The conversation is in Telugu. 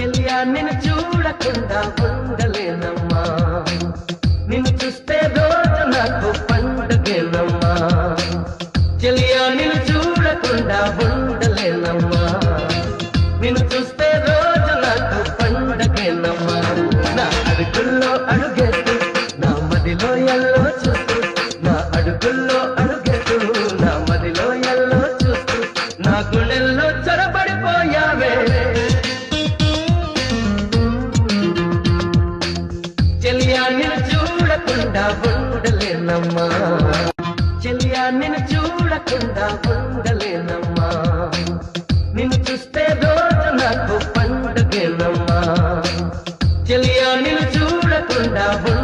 చెల్లియా నిన్ను చూడకుండా ఉండలేనమ్మా. నిన్ను చూస్తే రోజు నాకు పండుగేనమ్మా. చెల్లియా నిన్ను చూడకుండా ఉండలేనమ్మా. నిన్ను చూస్తే రోజు నాకు పండుగేనమ్మా. నా అడుగుల్లో అడుగేస్తూ నా మదిలో ఎల్లో చూస్తూ నా అడుగుల్లో అడుగేస్తూ నా మదిలో ఎల్లో చూస్తూ నా గుండెల్లో చొరబడిపోయావే. చెలియా నిన్ను చూడకుండా ఉండలేనమ్మా. చెలియా నిన్ను చూడకుండా ఉండలేనమ్మా. నిన్ను చూస్తే రోజు నాకు పండుగేనమ్మా. చెలియా నిన్ను చూడకుండా